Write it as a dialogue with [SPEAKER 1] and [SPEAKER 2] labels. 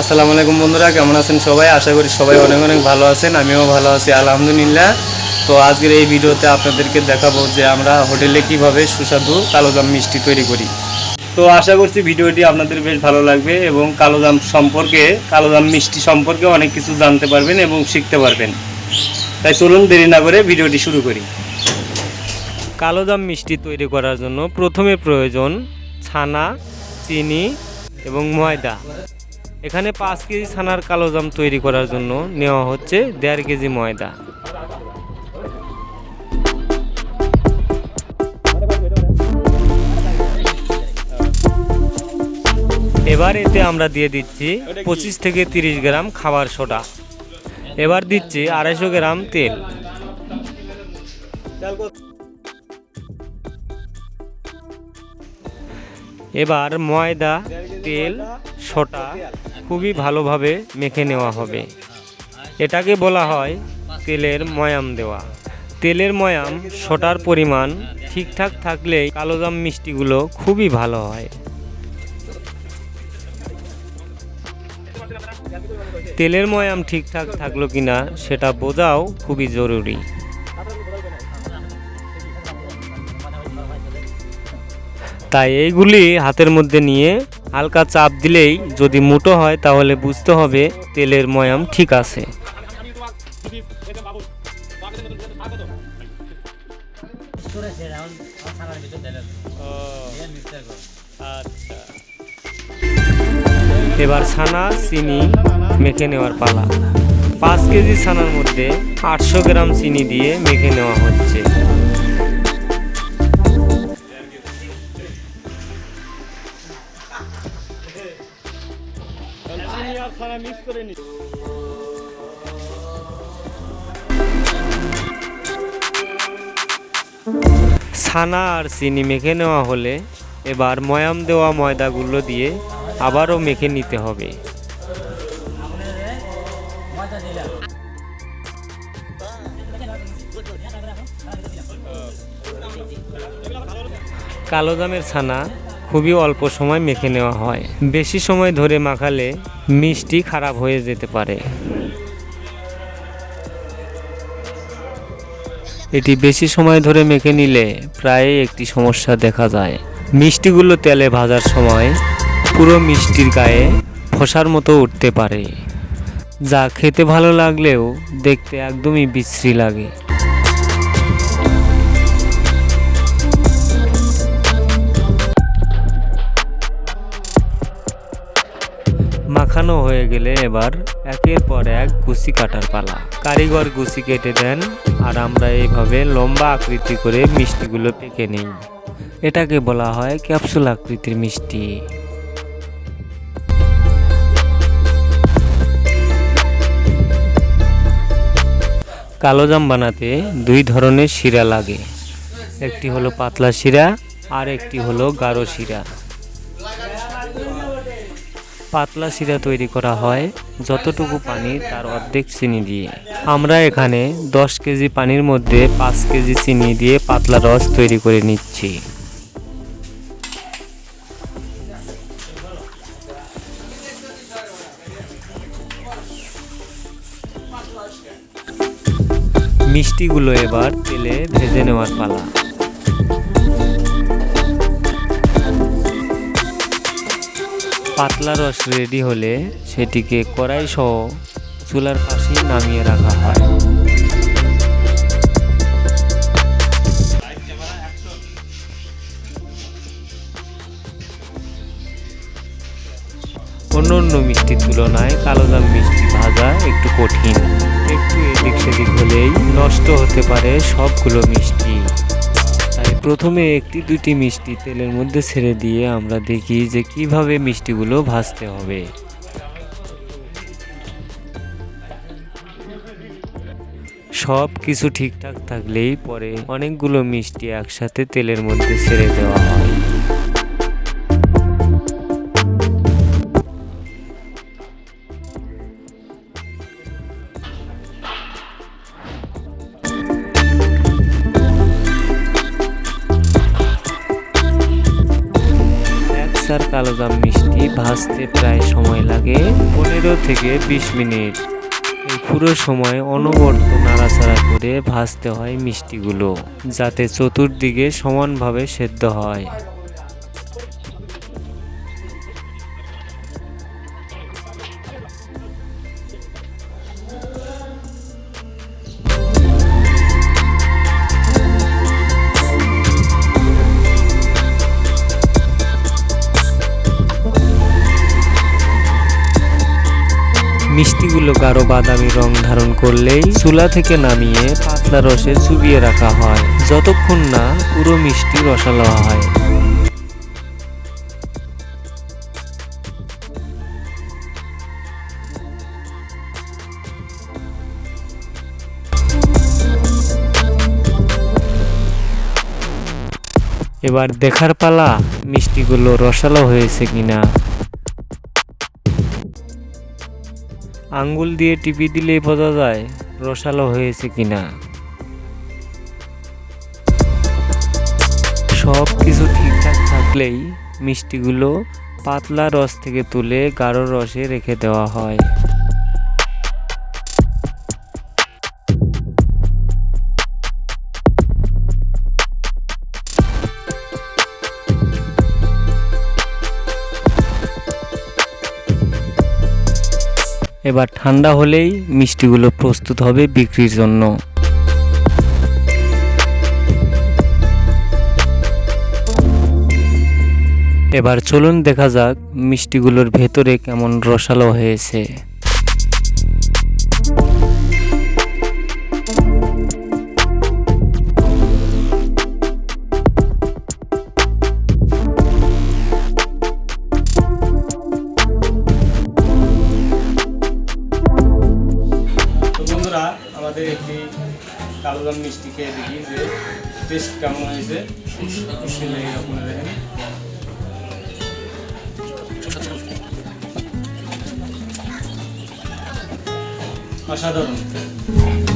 [SPEAKER 1] আসসালামু আলাইকুম বন্ধুরা, কেমন আছেন সবাই? আশা করি সবাই অনেক অনেক ভালো আছেন, আমিও ভালো আছি, আলহামদুলিল্লাহ। তো আজকের এই ভিডিওতে আপনাদেরকে দেখাবো যে আমরা হোটেলে কীভাবে সুস্বাদু কালোজাম মিষ্টি তৈরি করি। তো আশা করছি ভিডিওটি আপনাদের বেশ ভালো লাগবে এবং কালোজাম সম্পর্কে, কালোজাম মিষ্টি সম্পর্কে অনেক কিছু জানতে পারবেন এবং শিখতে পারবেন। তাই চলুন দেরি না করে ভিডিওটি শুরু করি। কালোজাম মিষ্টি তৈরি করার জন্য প্রথমে প্রয়োজন ছানা, চিনি এবং ময়দা। এখানে পাঁচ কেজি ছানার কালোজাম তৈরি করার জন্য নেওয়া হচ্ছে দেড় কেজি ময়দা। এবার এতে আমরা দিয়ে দিচ্ছি পঁচিশ থেকে তিরিশ গ্রাম খাবার সোডা। এবার দিচ্ছি আড়াইশো গ্রাম তেল। এবার ময়দা, তেল সোটা খুবই ভালোভাবে মেখে নেওয়া হবে। এটাকে বলা হয় তেলের ময়াম দেওয়া। তেলের ময়াম সোটার পরিমাণ ঠিকঠাক থাকলেই কালোজাম মিষ্টিগুলো খুবই ভালো হয়। তেলের ময়াম ঠিকঠাক থাকল কিনা সেটা বোঝাও খুবই জরুরি। তাই এইগুলি হাতের মধ্যে নিয়ে হালকা চাপ দিলেই যদি মুটো হয় তাহলে বুঝতে হবে তেলের ময়াম ঠিক আছে। এবার ছানা, চিনি মেখে নেওয়ার পালা। পাঁচ কেজি ছানার মধ্যে আটশো গ্রাম চিনি দিয়ে মেখে নেওয়া হচ্ছে। ছানা আর চিনি মেখে নেওয়া হলে এবার ময়াম দেওয়া ময়দাগুলো দিয়ে আবারও মেখে নিতে হবে। কালো দামের ছানা খুবই অল্প সময় মেখে নেওয়া হয়। বেশি সময় ধরে মাখালে মিষ্টি খারাপ হয়ে যেতে পারে। এটি বেশি সময় ধরে মেখে নিলে প্রায় একটি সমস্যা দেখা যায়। মিষ্টিগুলো তেলে ভাজার সময় পুরো মিষ্টির গায়ে ফসার মতো উঠতে পারে, যা খেতে ভালো লাগলেও দেখতে একদমই বিশ্রী লাগে। মাখানো হয়ে গেলে এবার একের পর এক গুছি কাটার পালা। কারিগর গুছি কেটে দেন, আর আমরা এইভাবে লম্বা আকৃতি করে মিষ্টিগুলো পেকে নিই। এটাকে বলা হয় ক্যাপসুল আকৃতির মিষ্টি। কালোজাম বানাতে দুই ধরনের শিরা লাগে। একটি হলো পাতলা শিরা, আর একটি হলো গাঢ় শিরা। পাতলা শিরা তৈরি করা হয়, যতটুকু পানি তার অর্ধেক চিনি দিয়ে। আমরা এখানে দশ কেজি পানির মধ্যে পাঁচ কেজি চিনি দিয়ে পাতলা রস তৈরি করে নিচ্ছি। মিষ্টিগুলো এবার তেলে ভেজে নেওয়ার পালা। পাতলা রস রেডি হলে সেটিকে কড়াই সহ চুলার পাশে নামিয়ে রাখা হয়। অন্য অন্য মিষ্টির তুলনায় কালোজাম মিষ্টি ভাজা একটু কঠিন। একটু এদিক সেদিক হলেই নষ্ট হতে পারে সবগুলো মিষ্টি। প্রথমে একটি দুটি মিষ্টি তেলের মধ্যে ছেড়ে দিয়ে আমরা দেখি যে কীভাবে মিষ্টিগুলো ভাজতে হবে। সব কিছু ঠিকঠাক থাকলেই পরে অনেকগুলো মিষ্টি একসাথে তেলের মধ্যে ছেড়ে দেওয়া হয়। এক কালো কালোজাম মিষ্টি ভাজতে প্রায় সময় লাগে পনেরো থেকে বিশ মিনিট। এই পুরো সময় অনবরত নাড়াচাড়া করে ভাজতে হয় মিষ্টিগুলো, যাতে চতুর্দিকে সমানভাবে সেদ্ধ হয়। মিষ্টিগুলো গাঢ় বাদামি রং ধারণ করলেই চুলা থেকে নামিয়ে পাতলা রসে চুবিয়ে রাখা হয়। যতক্ষণ না পুরো মিষ্টি রসালো হয়। এবার দেখার পালা মিষ্টিগুলো রসালো হয়েছে কিনা। আঙ্গুল দিয়ে টিপি দিলেই বোঝা যায় রসালো হয়েছে কিনা। সব কিছু ঠিকঠাক থাকলেই মিষ্টিগুলো পাতলা রস থেকে তুলে গাঢ় রসে রেখে দেওয়া হয়। এবার ঠান্ডা হলেই মিষ্টিগুলো প্রস্তুত হবে বিক্রির জন্য। এবার চলুন দেখা যাক মিষ্টিগুলোর ভেতরে কেমন রসালো হয়েছে।
[SPEAKER 2] কালোজাম মিষ্টি খেয়ে দেখি যে টেস্ট কেমন হয়েছে। শুনে আপনারা দেখেন অসাধারণ।